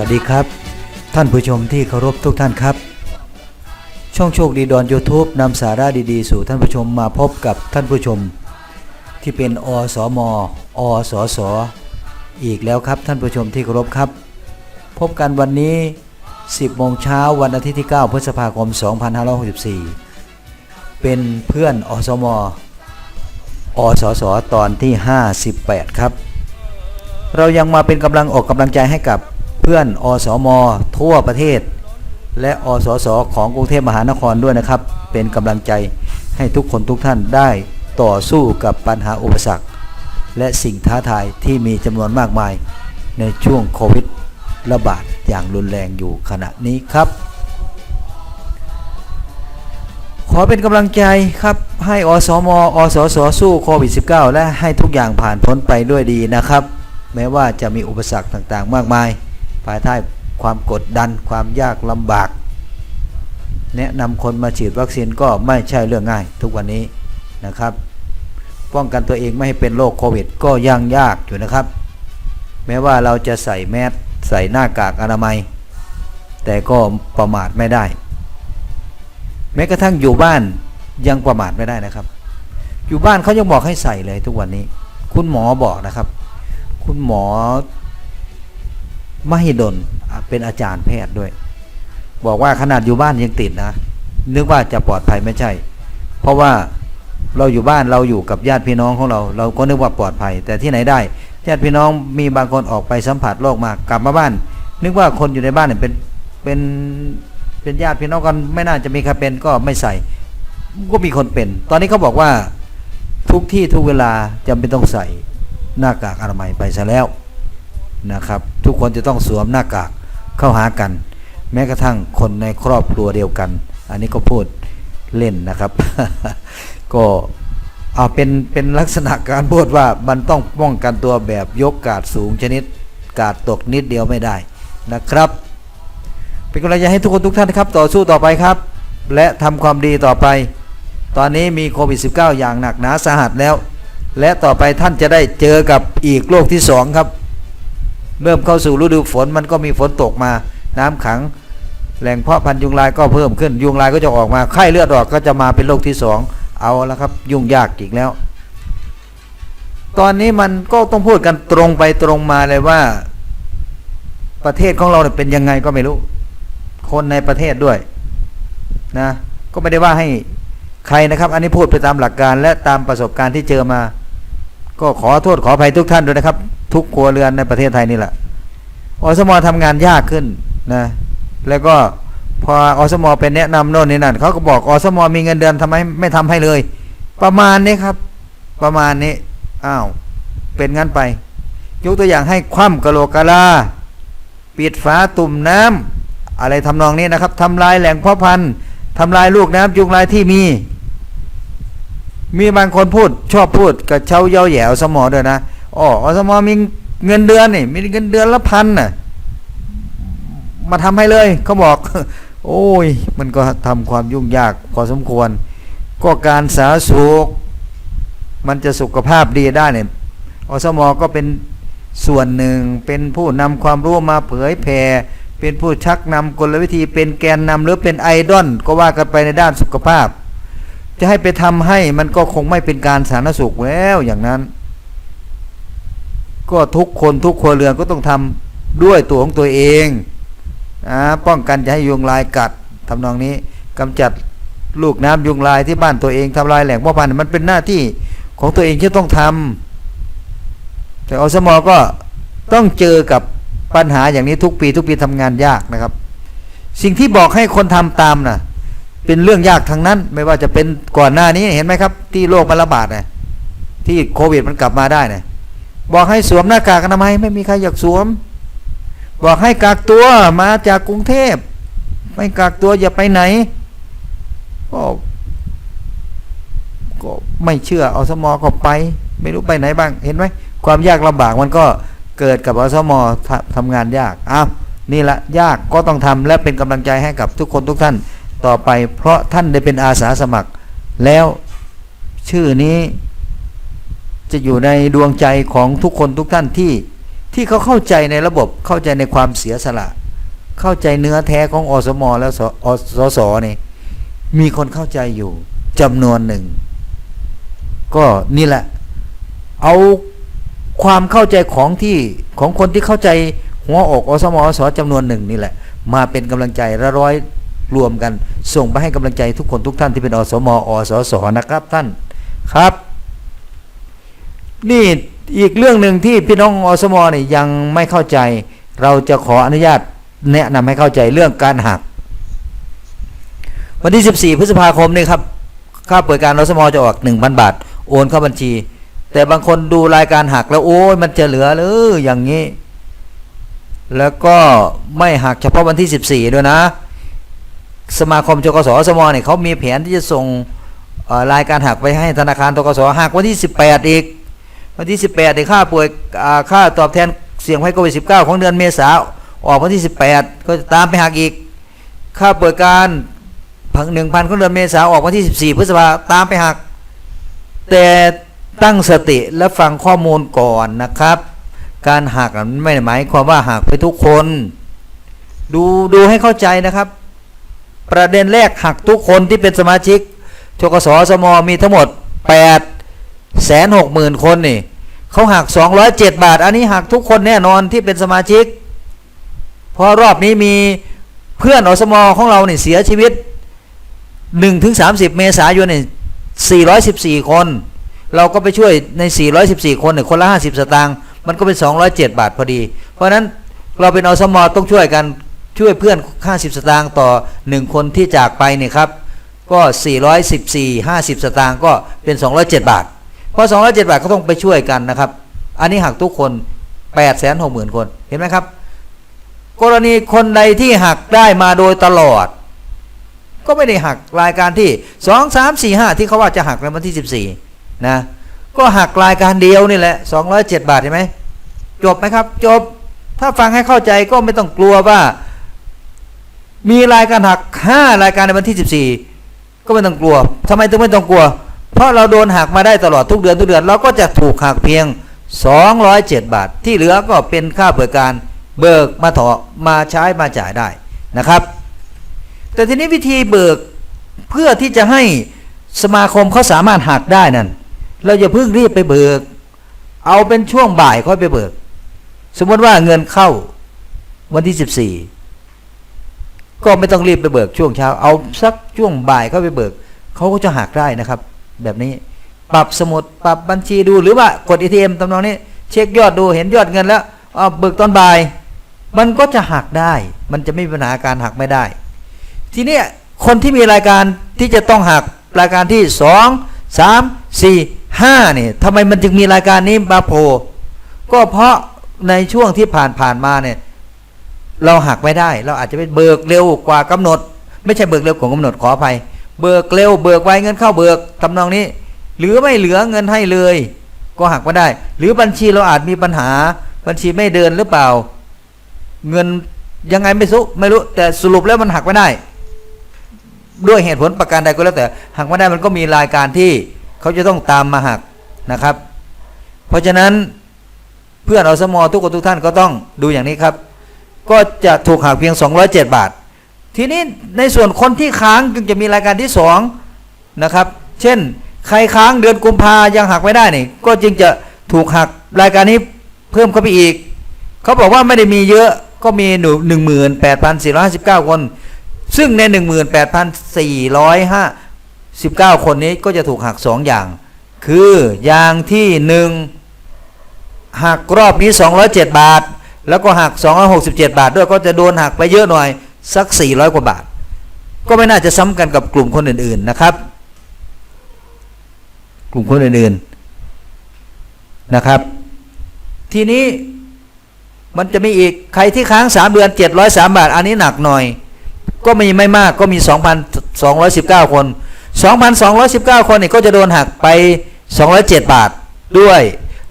สวัสดีครับ ท่านผู้ชมที่เคารพทุกท่านครับ ช่องโชคดีดอน YouTube นำสาระดีๆ สู่ท่านผู้ชมมาพบกับท่านผู้ชม ที่เป็นอสมอสสอีกแล้วครับท่านผู้ชมที่เคารพครับ พบกันวันนี้ 10โมงเช้าวันอาทิตย์ที่ 9 พฤษภาคม 2564 เป็นเพื่อนอสมอสสตอนที่ 58 ครับ เรายังมาเป็นกำลังออกกำลังใจให้กับ พื่อนอสมทั่วประเทศ และอสสของกรุงเทพมหานครด้วยนะครับ เป็นกำลังใจให้ทุกคนทุกท่านได้ต่อสู้กับปัญหาอุปสรรค และสิ่งท้าทายที่มีจำนวนมากมายในช่วงโควิดระบาดอย่างรุนแรงอยู่ขณะนี้ครับ ขอเป็นกำลังใจครับให้อสมอสสสู้โควิด -19 และให้ทุกอย่างผ่านพ้นไปด้วยดีนะครับ แม้ว่าจะมีอุปสรรคต่างๆ มากมาย ภายใต้ความกดดันความยากลำบาก แนะนำคนมาฉีดวัคซีนก็ไม่ใช่เรื่องง่ายทุกวันนี้นะครับ ป้องกันตัวเองไม่ให้เป็นโรคโควิด ก็ยังยากอยู่นะครับ แม้ว่าเราจะใส่แมสใส่หน้ากากอนามัย แต่ก็ประมาทไม่ได้ แม้กระทั่งอยู่บ้านยังประมาทไม่ได้นะครับ อยู่บ้านเขายังบอกให้ใส่เลยทุกวันนี้ คุณหมอบอกนะครับ คุณหมอ มหิดลอะเป็นอาจารย์แพทย์ด้วย บอกว่าขนาดอยู่บ้านยังติดนะนึกว่าจะปลอดภัยไม่ใช่ เพราะว่าเราอยู่บ้านเราอยู่กับญาติพี่น้องของเรา เราก็นึกว่าปลอดภัย แต่ที่ไหนได้ญาติพี่น้องมีบางคนออกไปสัมผัสโรคมากลับมาบ้าน นึกว่าคนอยู่ในบ้านเนี่ยเป็นเป็นเป็นญาติพี่น้องกันไม่น่าจะมีใครเป็นก็ไม่ใส่ก็มีคนเป็น ตอนนี้เขาบอกว่าทุกที่ทุกเวลาจำเป็นต้องใส่หน้ากากอนามัยไปซะแล้ว นะครับ ทุกคนจะต้องสวมหน้ากากเข้าหากัน แม้กระทั่งคนในครอบครัวเดียวกัน อันนี้ก็พูดเล่นนะครับ ก็เอาเป็นเป็นลักษณะการพูดว่ามันต้องป้องกันตัวแบบยกกาดสูงชนิด กาดตกนิดเดียวไม่ได้นะครับ เป็นกำลังใจให้ทุกคนทุกท่านนะครับ ต่อสู้ต่อไปครับ และทำความดีต่อไป ตอนนี้มีโควิด -19 อย่างหนักหนาสาหัสแล้ว และต่อไปท่านจะได้เจอกับอีกโรคที่สองครับ เริ่มเข้าสู่ฤดูฝนมันก็มีฝนตกมา น้ำขัง แหล่งเพาะพันธุ์ยุงลายก็เพิ่มขึ้น ยุงลายก็จะออกมาไข้เลือดออกก็จะมาเป็นโรคที่สองเอาละครับ ยุ่งยากอีกแล้ว ตอนนี้มันก็ต้องพูดกันตรงไปตรงมาเลยว่า ประเทศของเราเป็นยังไงก็ไม่รู้ คนในประเทศด้วยนะก็ไม่ได้ว่าให้ใครนะครับ อันนี้พูดไปตามหลักการและตามประสบการณ์ที่เจอมา ก็ขอโทษขออภัยทุกท่านด้วยนะครับ ทุกครัวเรือนในประเทศไทยนี่แหละอสมทำงานยากขึ้นนะแล้วก็พออสมเป็นแนะนำโน่นนี่นั่นเขาก็บอกอสมมีเงินเดือนทำไมไม่ทำให้เลย ประมาณนี้ครับ ประมาณนี้อ้าวเป็นงั้นไป ยกตัวอย่างให้คว่ำกะโหลกกะลาปิดฝาตุ่มน้ำอะไรทำนองนี้นะครับทำลายแหล่งเพาะพันธุ์ทำลายลูกน้ำยุงลายที่มี มีบางคนพูดชอบพูดกับเช้าเย้าแหย่อสมอด้วยนะอ๋อสมอมีเงินเดือนนี่มีเงินเดือนละพันน่ะมาทำให้เลยเขาบอก โอ้ย มันก็ทำความยุ่งยากพอสมควร ก็การสารสุขมันจะสุขภาพดีได้เนี่ยอสมอก็เป็นส่วนหนึ่งเป็นผู้นำความรู้มาเผยแผ่เป็นผู้ชักนำกลวิธีเป็นแกนนำหรือเป็นไอดอลก็ว่ากันไปในด้านสุขภาพ จะให้ไปทำให้มันก็คงไม่เป็นการสาธารณสุขแล้วอย่างนั้น ก็ทุกคนทุกครัวเรือนก็ต้องทำด้วยตัวของตัวเองนะป้องกันจะให้ยุงลายกัดทำนองนี้กำจัดลูกน้ำยุงลายที่บ้านตัวเองทำลายแหล่งพ่อพันธุ์มันเป็นหน้าที่ของตัวเองที่ต้องทำแต่อสมก็ต้องเจอกับปัญหาอย่างนี้ทุกปีทุกปีทำงานยากนะครับ สิ่งที่บอกให้คนทำตามน่ะ เป็นเรื่องยากทั้งนั้น ไม่ว่าจะเป็นก่อนหน้านี้เห็นไหมครับ ที่โรคมันระบาดน่ะที่โควิดมันกลับมาได้น่ะบอกให้สวมหน้ากากอนามัยไม่มีใครอยากสวม บอกให้กักตัวมาจากกรุงเทพไม่กักตัวอย่าไปไหนก็ก็ไม่เชื่ออสมก็ไป ไม่รู้ไปไหนบ้าง เห็นไหมความยากลำบากมันก็เกิดกับอสมทำทำงานยากอ้าวนี่ละยากก็ต้องทำและเป็นกำลังใจให้กับทุกคนทุกท่าน ต่อไป เพราะท่านได้เป็นอาสาสมัคร แล้วชื่อนี้จะอยู่ในดวงใจของทุกคนทุกท่านที่ที่เขาเข้าใจในระบบเข้าใจในความเสียสละ เข้าใจเนื้อแท้ของอสมอแล้วสอสสนี่มีคนเข้าใจอยู่จำนวนหนึ่ง ก็นี่แหละ เอาความเข้าใจของที่ของคนที่เข้าใจหัวอกอสมอสจำนวนหนึ่งนี่แหละ มาเป็นกำลังใจละร้อย รวมกัน ส่งไปให้กำลังใจทุกคนทุกท่านที่เป็นอสมอสสนะครับท่านครับ นี่อีกเรื่องหนึ่งที่พี่น้องอสมนี่ยังไม่เข้าใจ เราจะขออนุญาตแนะนำให้เข้าใจเรื่องการหัก วันที่ 14 พฤษภาคมนี่ครับค่าเปิดการอสมจะออก 1,000 บาท โอนเข้าบัญชี แต่บางคนดูรายการหักแล้วโอ้ยมันจะเหลือหรืออย่างนี้ แล้วก็ไม่หักเฉพาะวันที่ 14 ด้วยนะ สมาคมจกสสมเนี่ยเขามีแผนที่จะส่งรายการหักไปให้ธนาคารทกสหักวันที่ 18 อีก วันที่ 18เนี่ยค่าป่วยค่าตอบแทนเสี่ยงภัยโควิด -19 ของเดือนเมษาออกวันที่ 18 ก็จะตามไปหักอีก ค่าเปิดการพังหนึ่งพันของเดือนเมษาออกวันที่ 14 พฤษภาตามไปหัก แต่ตั้งสติและฟังข้อมูลก่อนนะครับ การหักมันไม่ไหมายความว่าหักไปทุกคน ดูดูให้เข้าใจนะครับ ประเด็นแรกหักทุกคนที่เป็นสมาชิกชกสสมมีทั้งหมด8แสนหกหมื่นคนนี่เขาหัก 207 บาท อันนี้หักทุกคนแน่นอนที่เป็นสมาชิก เพราะรอบนี้มีเพื่อนอสมของเราเนี่ยเสียชีวิต1ถึง30 เมษายนเนี่ย414 คน เราก็ไปช่วยใน 414 คนเนี่ยคนละ 50 สตางค์มันก็เป็น 207 บาทพอดี เพราะฉะนั้นเราเป็นอสมต้องช่วยกัน ช่วยเพื่อน50สตางค์ต่อ 1 คนที่จากไปเนี่ยครับ ก็ 414 50 สตางค์ก็เป็น 207 บาท เพราะ 207 บาทก็ต้องไปช่วยกันนะครับ อันนี้หักทุกคน 8 6 0 0 0 0 คนเห็นไหมครับ กรณีคนใดที่หักได้มาโดยตลอด ก็ไม่ได้หักรายการที่ 2 3 4 5 ที่เขาว่าจะหักในวันที่ 14 นะ ก็หักรายการเดียวนี่แหละ 207 บาทเห็นไหมจบไหมครับ จบถ้าฟังให้เข้าใจก็ไม่ต้องกลัวว่า มีรายการหัก5รายการในวันที่ 14 ก็ไม่ต้องกลัวทำไมถึงไม่ต้องกลัว เพราะเราโดนหักมาได้ตลอดทุกเดือนทุกเดือนเราก็จะถูกหักเพียง 207 บาท ที่เหลือก็เป็นค่าเปิดการเบิกมาถอมาใช้มาจ่ายได้นะครับ แต่ทีนี้วิธีเบิกเพื่อที่จะให้สมาคมเขาสามารถหักได้นั่น เราอย่าเพิ่งรีบไปเบิก เอาเป็นช่วงบ่ายค่อยไปเบิก สมมติว่าเงินเข้าวันที่ 14 ก็ไม่ต้องรีบไปเบิกช่วงเช้า เอาสักช่วงบ่ายเข้าไปเบิก เขาก็จะหักได้นะครับ แบบนี้ปรับสมุดปรับบัญชีดูหรือว่ากด ATM ตำนองนี้ เช็คยอดดูเห็นยอดเงินแล้วเอาเบิกตอนบ่าย มันก็จะหักได้ มันจะไม่มีปัญหาการหักไม่ได้ ทีนี้คนที่มีรายการที่จะต้องหักรายการที่สองสามสี่ห้าเนี่ยทำไมมันจึงมีรายการนี้มาโผล่ก็เพราะในช่วงที่ผ่านผ่านมาเนี่ย เราหักไม่ได้ เราอาจจะไปเบิกเร็วกว่ากำหนด ไม่ใช่เบิกเร็วกว่ากำหนดขออภัย เบิกเร็วเบิกไวเงินเข้าเบิกทำนองนี้ หรือไม่เหลือเงินให้เลย ก็หักไม่ได้ หรือบัญชีเราอาจมีปัญหา บัญชีไม่เดินหรือเปล่า เงินยังไงไม่รู้ไม่รู้แต่สรุปแล้วมันหักไม่ได้ ด้วยเหตุผลประการใดก็แล้วแต่หักไม่ได้มันก็มีรายการที่เขาจะต้องตามมาหักนะครับ เพราะฉะนั้นเพื่อนอสมอทุกคนทุกท่านก็ต้องดูอย่างนี้ครับ ก็จะถูกหักเพียง 207 บาท ทีนี้ในส่วนคนที่ค้างจึงจะมีรายการที่2นะครับ เช่น ใครค้างเดือนกุมภายังหักไม่ได้นี่ก็จึงจะถูกหักรายการนี้เพิ่มเข้าไปอีก เขาบอกว่าไม่ได้มีเยอะก็มีหนึ่งหนึ่งหมื่นแปดพันสี่ร้อยสิบเก้าคน ซึ่งในหนึ่งหมื่นแปดพันสี่ร้อยห้าสิบเก้าคนนี้ก็จะถูกหักสองอย่าง คืออย่างที่หนึ่งหักรอบนี้สองร้อยเจ็ดบาท แล้วก็หักสองร้อยหกสิบเจ็ดบาทด้วยก็จะโดนหักไปเยอะหน่อยสักสี่ร้อยกว่าบาท ก็ไม่น่าจะซ้ำกันกับกลุ่มคนอื่น ๆนะครับ กลุ่มคนอื่นๆนะครับ ทีนี้มันจะมีอีกใครที่ค้าง 3 เดือน 703 บาท อันนี้หนักหน่อย ก็มีไม่มากก็มี 2,219 คน 2,219 คนเนี่ก็จะโดนหักไป 207 บาทด้วย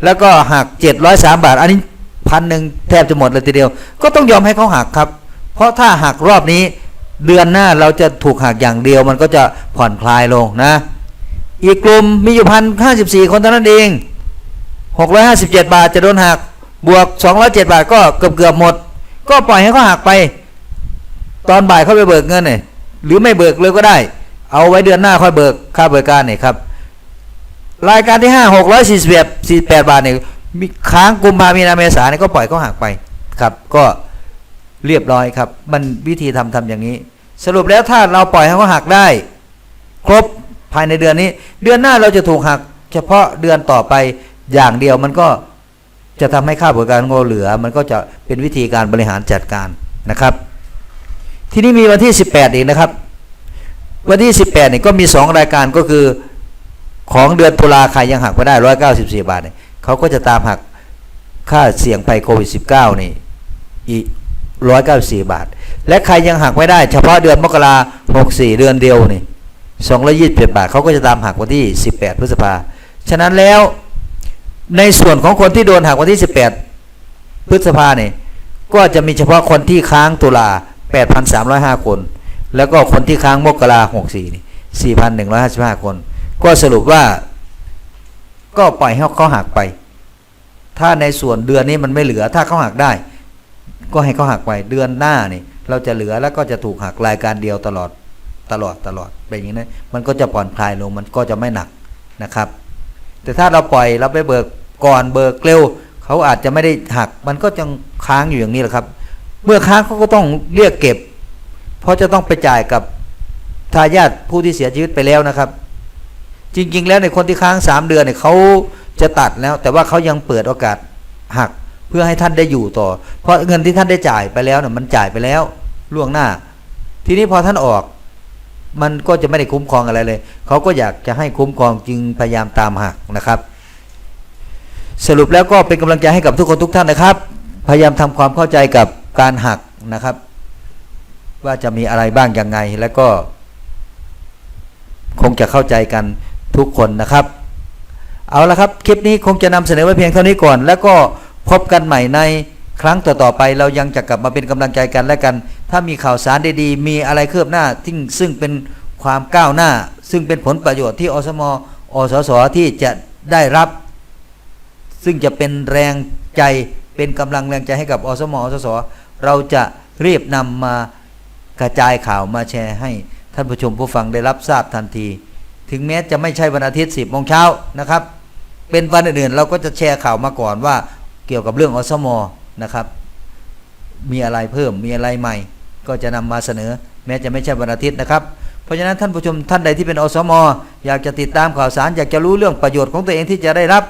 แล้วก็หัก 703 บาท อันนี้ พันหนึ่งแทบจะหมดเลยทีเดียว ก็ต้องยอมให้เขาหักครับ เพราะถ้าหักรอบนี้เดือนหน้าเราจะถูกหักอย่างเดียวมันก็จะผ่อนคลายลงนะ อีกกลุ่มมีอยู่พันห้าสิบสี่คนเท่านั้นเอง657บาทจะโดนหัก บวก207บาทก็เกือบเกือบหมด ก็ปล่อยให้เขาหักไป ตอนบ่ายเขาไปเบิกเงินเนี่ยหรือไม่เบิกเลยก็ได้ เอาไว้เดือนหน้าค่อยเบิกค่าบริการเนี่ยครับ รายการที่ห้าหกร้อยสี่สิบสี่แปดบาทเนี่ย มีค้างกุมภามีนาเมษาเนี่ยก็ปล่อยเขาหักไปครับ ก็เรียบร้อยครับ มันวิธีทำทำอย่างนี้ สรุปแล้วถ้าเราปล่อยให้เขาหักได้ ครบภายในเดือนนี้ เดือนหน้าเราจะถูกหัก เฉพาะเดือนต่อไปอย่างเดียวมันก็จะทำให้ค่าบริการของเราเหลือ มันก็จะเป็นวิธีการบริหารจัดการนะครับ ที่นี่มีวันที่ 18 อีกนะครับ วันที่ 18เนี่ยก็มี 2 รายการก็คือของเดือนตุลาใครยังหักไม่ได้ 194 บาทเนี่ย เขาก็จะตามหักค่าเสี่ยงภัยโควิด 19 นี่อีก194บาท และใครยังหักไม่ได้ เฉพาะเดือนมกรา64เดือนเดียวนี่227บาทเขาก็จะตามหักวันที่18พฤษภาฉะนั้นแล้วในส่วนของคนที่โดนหักวันที่18พฤษภาเนี่ยก็จะมีเฉพาะคนที่ค้างตุลา8,305คน แล้วก็คนที่ค้างมกรา64นี่4,155คน ก็สรุปว่า ก็ปล่อยให้เขาหักไป ถ้าในส่วนเดือนนี้มันไม่เหลือ ถ้าเขาหักได้ ก็ให้เขาหักไป เดือนหน้านี่ เราจะเหลือแล้วก็จะถูกหักรายการเดียวตลอดตลอดตลอดเป็นอย่างนี้นะมันก็จะผ่อนคลายลงมันก็จะไม่หนักนะครับ แต่ถ้าเราปล่อยเราไปเบิกก่อนเบิกเร็วเขาอาจจะไม่ได้หัก มันก็ยังค้างอยู่อย่างนี้แหละครับ เมื่อค้างเขาก็ต้องเรียกเก็บ เพราะจะต้องไปจ่ายกับทายาทผู้ที่เสียชีวิตไปแล้วนะครับ จริง ๆ แล้วในคนที่ค้างสามเดือนเนี่ยเขาจะตัดแล้ว แต่ว่าเขายังเปิดโอกาสหักเพื่อให้ท่านได้อยู่ต่อ เพราะเงินที่ท่านได้จ่ายไปแล้วเนี่ยมันจ่ายไปแล้วล่วงหน้า ทีนี้พอท่านออก มันก็จะไม่ได้คุ้มครองอะไรเลย เขาก็อยากจะให้คุ้มครองจึงพยายามตามหักนะครับ สรุปแล้วก็เป็นกำลังใจให้กับทุกคนทุกท่านนะครับ พยายามทำความเข้าใจกับการหักนะครับ ว่าจะมีอะไรบ้างยังไงแล้วก็ คงจะเข้าใจกัน ทุกคนนะครับ เอาละครับ คลิปนี้คงจะนำเสนอไว้เพียงเท่านี้ก่อน แล้วก็พบกันใหม่ในครั้งต่อๆไป เรายังจะกลับมาเป็นกำลังใจกันและกัน ถ้ามีข่าวสารดีๆ มีอะไรเคลือบหน้าที่ซึ่งเป็นความก้าวหน้า ซึ่งเป็นผลประโยชน์ที่อสมอสสที่จะได้รับ ซึ่งจะเป็นแรงใจเป็นกำลังแรงใจให้กับอสมอสสเราจะรีบนำมากระจายข่าวมาแชร์ให้ท่านผู้ชมผู้ฟังได้รับทราบทันที ถึงแม้จะไม่ใช่วันอาทิตย์ 10โมงเช้านะครับ เป็นวันอื่นๆเราก็จะแชร์ข่าวมาก่อนว่าเกี่ยวกับเรื่องอสมนะครับ มีอะไรเพิ่มมีอะไรใหม่ ก็จะนำมาเสนอ แม้จะไม่ใช่วันอาทิตย์นะครับ เพราะฉะนั้นท่านผู้ชมท่านใดที่เป็นอสมอยากจะติดตามข่าวสาร อยากจะรู้เรื่องประโยชน์ของตัวเองที่จะได้รับ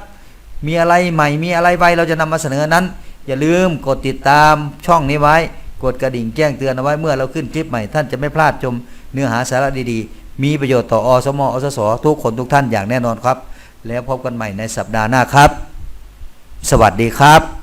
มีอะไรใหม่ มีอะไรไวเราจะนำมาเสนอนั้น อย่าลืมกดติดตามช่องนี้ไว้ กดกระดิ่งแจ้งเตือนเอาไว้เมื่อเราขึ้นคลิปใหม่ ท่านจะไม่พลาดชมเนื้อหาสาระดีๆ มีประโยชน์ต่ออสมอสสทุกคนทุกท่านอย่างแน่นอนครับ แล้วพบกันใหม่ในสัปดาห์หน้าครับ สวัสดีครับ